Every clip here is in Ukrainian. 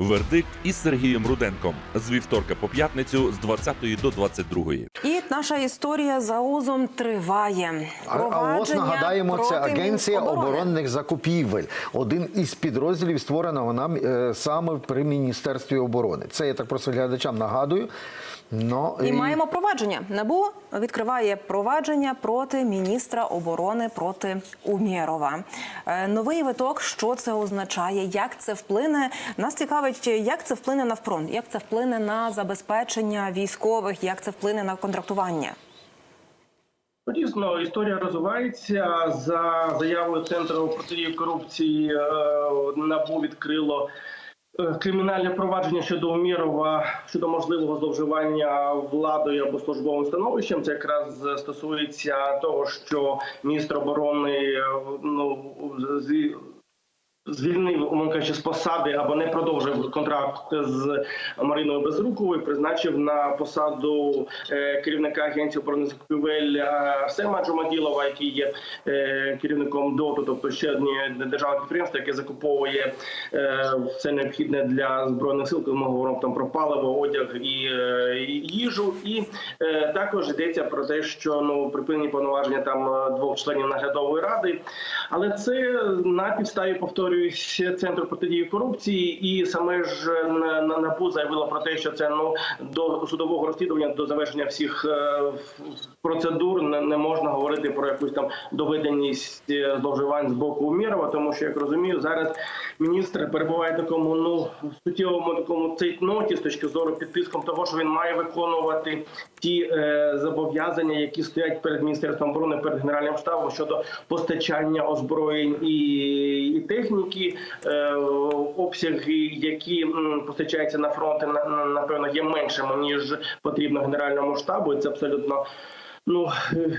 Вердикт із Сергієм Руденком з вівторка по п'ятницю з 20 до 22. І наша історія за озом триває. А, а ось нагадаємо, це агенція оборонних закупівель, один із підрозділів, створеного нам е, саме при міністерстві оборони. Це я так просто глядачам нагадую. Ну, І маємо провадження. НАБУ відкриває провадження проти міністра оборони проти Умєрова. Е, Новий виток, що це означає, як це вплине. Нас цікавить, як це вплине на фронт, як це вплине на забезпечення військових, як це вплине на контрактування. Дійсно, історія розвивається за заявою центру протидії корупції. е, Набу відкрило кримінальне провадження щодо Умірова щодо можливого зловживання владою або службовим становищем. Це якраз стосується того, що міністр оборони е, ну звільнив умовно кажучи, з посади або не продовжив контракт з Мариною Безруковою, призначив на посаду е, керівника агенції оборони закупівель е, Арсема Джумаділова, який є е, керівником ДОТу, тобто ще одне державне підприємство, яке закуповує все необхідне для збройних сил. Ми говоримо там про паливо, одяг і, їжу. І також йдеться про те, що ну припинені повноваження там двох членів наглядової ради, але це на підставі повторююсь центру протидії корупції, і саме ж е, на- на- НАБУ заявило про те, що це ну до судового розслідування, до завершення всіх е, процедур не, не можна говорити про якусь там доведеність е, зловживань з боку Умірова, тому що як розумію, зараз міністр перебуває в такому ну суттєвому такому цейтноті з точки зору під тиском того, що він має виконувати ті е, зобов'язання, які стоять перед міністерством оборони, перед генеральним штабом щодо постачання озброєнь і, і техніки, е, обсяги, які постачаються на фронт, на- на- напевно, є меншими ніж потрібно генеральному штабу. І це абсолютно. Ну,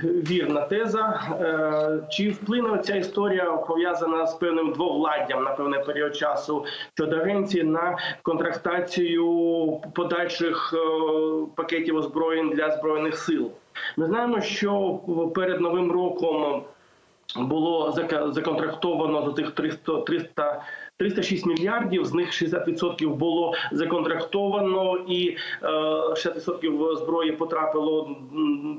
вірна теза. Е, Чи вплине ця історія пов'язана з певним двовладдям на певний період часу щодо агенції на контрактацію подальших е, пакетів озброєнь для збройних сил? Ми знаємо, що перед новим роком було законтрактовано за тих 300, 300 306 мільярдів, з них 60% було законтрактовано, і е, 60% зброї потрапило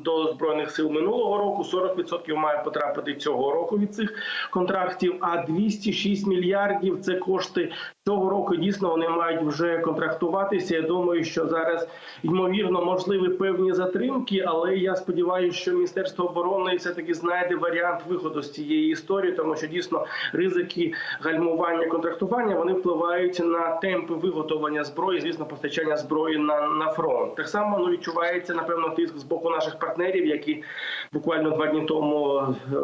до збройних сил минулого року. 40% має потрапити цього року від цих контрактів. А 206 мільярдів це кошти цього року. Дійсно вони мають вже контрактуватися. Я думаю, що зараз ймовірно можливі певні затримки, але я сподіваюся, що міністерство оборони все таки знайде варіант виходу з цієї історії, тому що дійсно ризики гальмування контрактування вони впливають на темпи виготовлення зброї, звісно, постачання зброї на, на фронт. Так само ну, відчувається напевно тиск з боку наших партнерів, які буквально два дні тому е,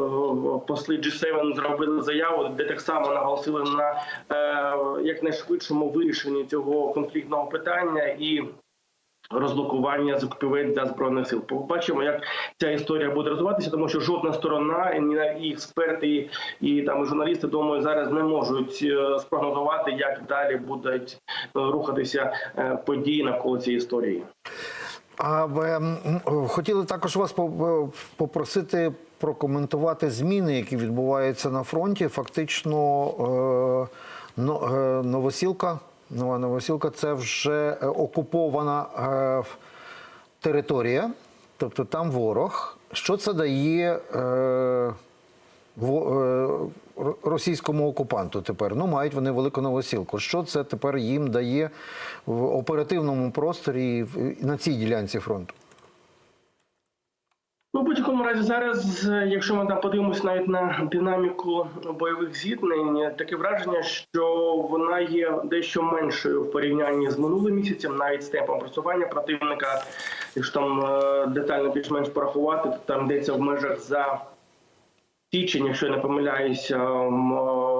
посли G7 зробили заяву, де так само наголосили на е, якнайшвидшому вирішенні цього конфліктного питання і. Розблокування закупівель для збройних сил. Побачимо, як ця історія буде розвиватися, тому що жодна сторона, і експерти, і, там і журналісти, думаю, зараз не можуть е, спрогнозувати, як далі будуть е, рухатися е, події навколо цієї історії. А ви хотіли також вас попросити прокоментувати зміни, які відбуваються на фронті. Фактично, е, Новосілка, Нова Новосілка це вже е, окупована е, територія, тобто там ворог. Що це дає? Е, е, російському окупанту тепер. Ну, мають вони велику новосілку. Що це тепер їм дає в оперативному просторі на цій ділянці фронту? Будь-якому разі, зараз, е, якщо ми там подивимося навіть на динаміку бойових зіткнень, таке враження, що вона є дещо меншою в порівнянні з минулим місяцем, навіть з темпом просування противника. Якщо там е, детально більш-менш порахувати, то там йдеться в межах за січень, якщо я не помиляюся, м, о,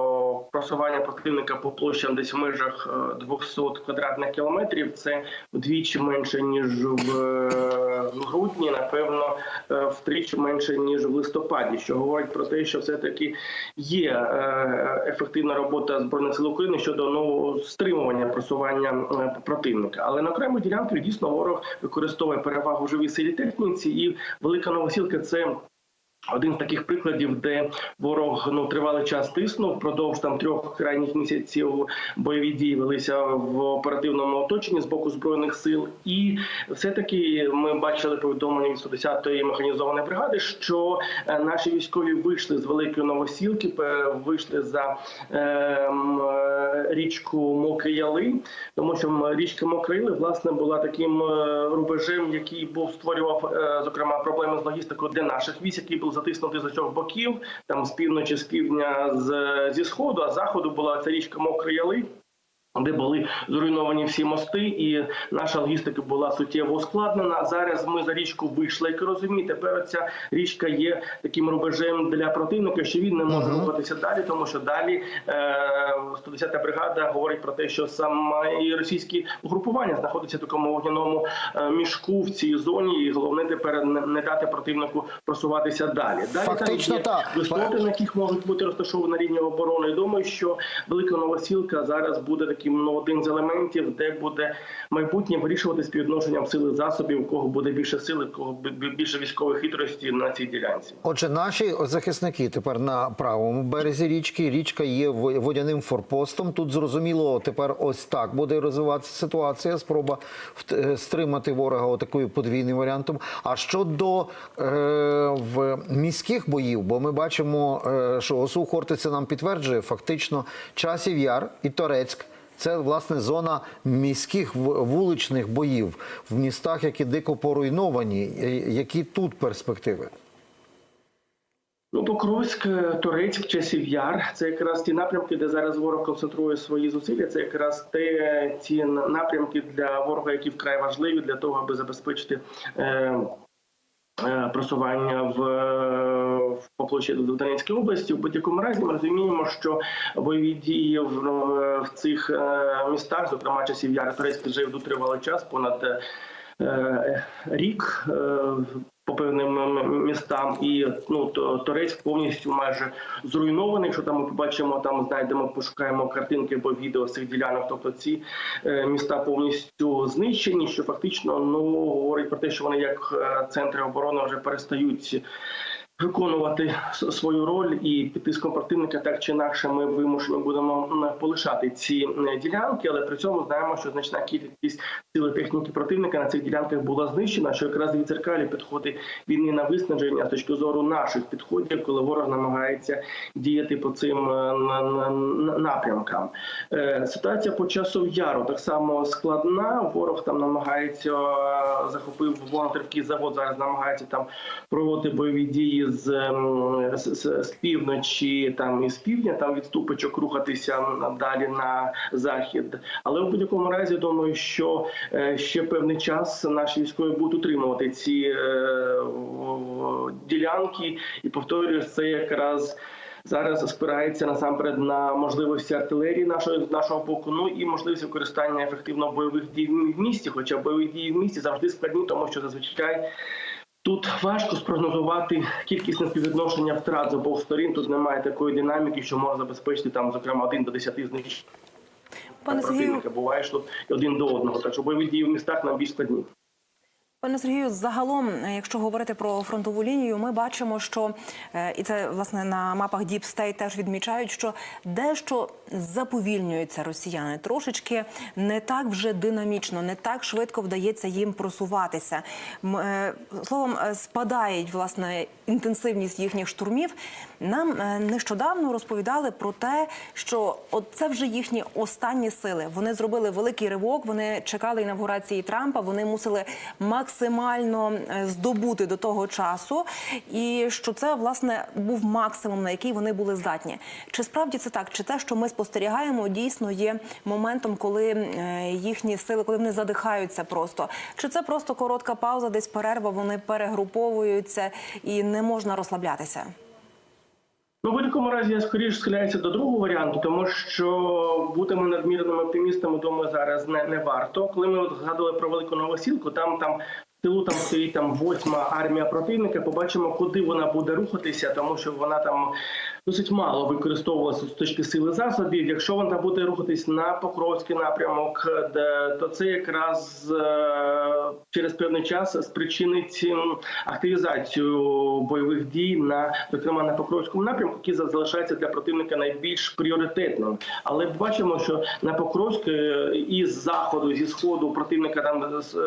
просування противника по площам десь в межах е, 200 квадратних кілометрів. Це вдвічі менше ніж в е, грудні, напевно, е, втричі менше ніж в листопаді, що говорить про те, що все таки є е, ефективна робота збройних сил України щодо ну, стримування просування е, противника. Але на окремих ділянках дійсно ворог використовує перевагу живій силі техніці, і велика новосілка це Один з таких прикладів, де ворог ну тривалий час тиснув впродовж там трьох крайніх місяців бойові дії велися в оперативному оточенні з боку збройних сил, і все таки ми бачили повідомлення від 110-ї механізованої бригади, що е, наші військові вийшли з великої новосілки, вийшли за е, м, е, річку Мокрі Яли, тому що річка Мокрі Яли, власне була таким е, рубежем, який був створював е, зокрема проблеми з логістикою для наших військ, який був затиснутий з усіх боків, там з півночі, з півдня, з зі сходу, а з заходу була ця річка Мокрий Яли. Де були зруйновані всі мости, і наша логістика була суттєво ускладнена. Зараз ми за річку вийшли. Як розумієте, тепер ця річка є таким рубежем для противника, що він не може рухатися далі, тому що далі е, 110-та бригада говорить про те, що саме і російські угрупування знаходяться в такому вогняному е, мішку в цій зоні, і головне тепер не, дати противнику просуватися далі. Далі Фактично там є так. висоти, на яких можуть бути розташовані лінії оборони. І думаю, що велика новосілка зараз буде таким ну, один з елементів, де буде майбутнє вирішувати співвідношенням сили засобів, у кого буде більше сили, у кого бі- бі- більше військової хитрості на цій ділянці. Отже, наші захисники тепер на правому березі річки. Річка є водяним форпостом. Тут зрозуміло, тепер ось так буде розвиватися ситуація. Спроба е, стримати ворога отакою подвійним варіантом. А щодо е, в міських боїв, бо ми бачимо, е, що ОСУ Хортиця нам підтверджує, фактично часів яр і Торецьк. Це власне зона міських вуличних боїв в містах, які дико поруйновані. Е, Які тут перспективи? Ну, Покровськ, е, Турецьк, Часів Яр це якраз ті напрямки, де зараз ворог концентрує свої зусилля. Це якраз те ті напрямки для ворога, які вкрай важливі для того, аби забезпечити. Е, е, Просування в, е, в по площі в Донецькій області в будь-якому разі ми розуміємо, що бойові дії в, е, в цих е, містах, зокрема часів Яр, Турецький, йдуть тривалий час, понад е, е, рік. По певним містам і ну то- Торецьк повністю майже зруйнований. Якщо там ми побачимо, там знайдемо, пошукаємо картинки або відео з цих ділянок. Тобто ці е, міста повністю знищені, що фактично ну говорить про те, що вони як е, центри оборони вже перестають. Виконувати свою роль і під тиском противника так чи інакше ми вимушені будемо полишати ці ділянки, але при цьому знаємо, що значна кількість сили техніки противника на цих ділянках була знищена, що якраз відзеркалі підходи війни на виснаження з точки зору наших підходів, коли ворог намагається діяти по цим е, на- на- на- напрямкам. Е, Ситуація по часу яру так само складна. Ворог там намагається е, захопив вогнетривкий завод. Зараз намагається там проводити бойові дії ем, з, з, з півночі, там і з півдня, там відступочок рухатися далі на захід. Але в будь-якому разі думаю, що е, ще певний час наші військові будуть утримувати ці е, ділянки, і повторюю, це якраз. Зараз спирається насамперед на можливості артилерії нашої нашого боку, ну і можливість використання ефективно бойових дій в місті. Хоча бойові дії в місті завжди складні, тому що зазвичай тут важко спрогнозувати кількісне співвідношення втрат з обох сторін. Тут немає такої динаміки, що може забезпечити там, зокрема, один до десяти знищень Пане Сергію. Буває що один до одного. Так що бойові дії в містах нам більш складні. Пане Сергію, загалом, е, якщо говорити про фронтову лінію, ми бачимо, що е, і це власне на мапах Deep State теж відмічають, що дещо заповільнюються росіяни трошечки не так вже динамічно, не так швидко вдається їм просуватися. Е, Словом, спадає власне інтенсивність їхніх штурмів. Нам нещодавно розповідали про те, що от це вже їхні останні сили. Вони зробили великий ривок. Вони чекали інавгурації Трампа. Вони мусили максимально е, здобути до того часу, і що це власне був максимум, на який вони були здатні. Чи справді це так? Чи те, що ми спостерігаємо, дійсно є моментом, коли е, їхні сили, коли вони задихаються просто? Чи це просто коротка пауза, десь перерва? Вони перегруповуються і не можна розслаблятися? Ну, в будь-якому разі я скоріше схиляюся до другого варіанту, тому що бути ми надмірними оптимістами, думаю, зараз не, не варто. Коли ми згадували про велику новосілку, там там в тилу там стоїть там восьма армія противника. Побачимо, куди вона буде рухатися, тому що вона там досить мало використовувалося з точки сили засобів. Якщо вона буде рухатись на Покровський напрямок, де то це якраз е, через певний час спричинить активізацію бойових дій на зокрема на Покровському напрямку, який за- залишається для противника найбільш пріоритетним. Але бачимо, що на Покровськ е, із заходу, зі сходу противника там е,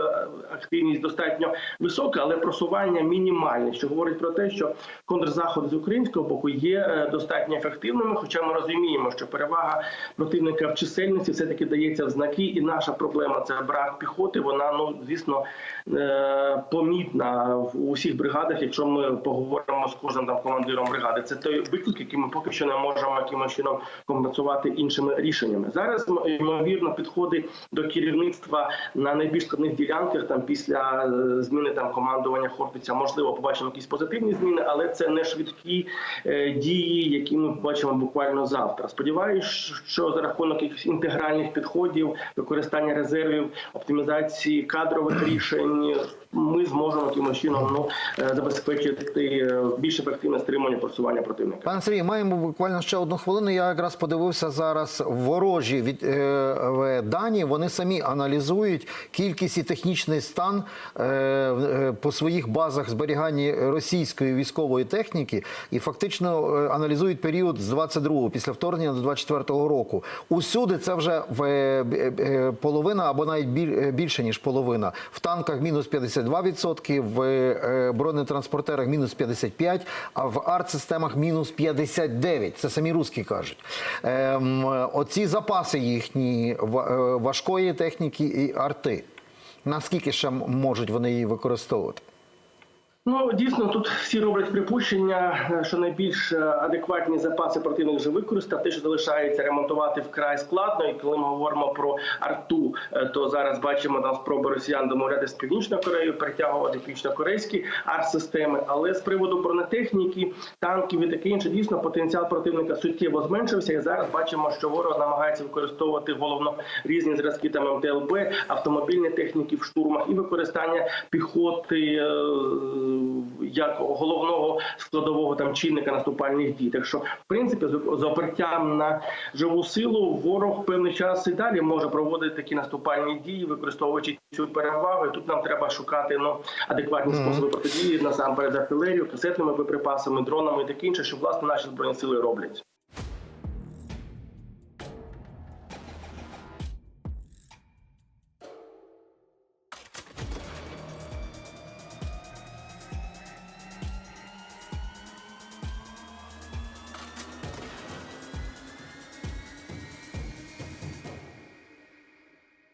активність достатньо висока, але просування мінімальне, що говорить про те, що контрзаходи з українського боку є достатньо ефективними. Хоча ми розуміємо, що перевага противника в чисельності все таки дається в знаки, і наша проблема це брак піхоти. Вона ну звісно е, помітна в усіх бригадах. Якщо ми поговоримо з кожним там командиром бригади, це той виклик, який ми поки що не можемо якимось чином компенсувати іншими рішеннями. Зараз ймовірно підходи до керівництва на найбільш складних ділянках. Там після е, зміни там командування Хортиця, можливо, побачимо якісь позитивні зміни, але це не швидкі е, які ми побачимо буквально завтра. Сподіваюсь, що за рахунок якихось інтегральних підходів, використання резервів, оптимізації кадрових рішень, ми зможемо якимось чином ну е, забезпечити е, більш ефективне стримування просування противника. Пане Сергій, маємо буквально ще одну хвилину. Я якраз подивився зараз ворожі від е, дані. Вони самі аналізують кількість і технічний стан е, е, по своїх базах зберігання російської військової техніки і фактично е, аналізують період з 22-го, після вторгнення до 24-го року. Усюди це вже в е, е, половина або навіть е, більше ніж половина. В танках мінус 52%, в е, бронетранспортерах мінус 55%, а в арт-системах мінус 59%. Це самі русські кажуть. Ем, оці запаси їхні ва- е, важкої техніки і арти. Наскільки ще можуть вони її використовувати? Ну дійсно тут всі роблять припущення, е, що найбільш е, адекватні запаси противник вже використав. Те, що залишається ремонтувати вкрай складно. І коли ми говоримо про арту, е, то зараз бачимо там спроби росіян домовлятися з північною Кореєю, притягувати північно-корейські арт-системи. Але з приводу бронетехніки, танків і таке інше, дійсно потенціал противника суттєво зменшився. І зараз бачимо, що ворог намагається використовувати головно різні зразки там МТЛБ, автомобільні техніки в штурмах і використання піхоти. Як головного складового там чинника наступальних дій. Так що, в принципі, з з опертям на живу силу ворог певний час і далі може проводити такі наступальні дії, використовуючи цю перевагу. І тут нам треба шукати ну адекватні способи протидії насамперед артилерію, касетними боєприпасами, дронами і таке інше, що власне наші збройні сили роблять.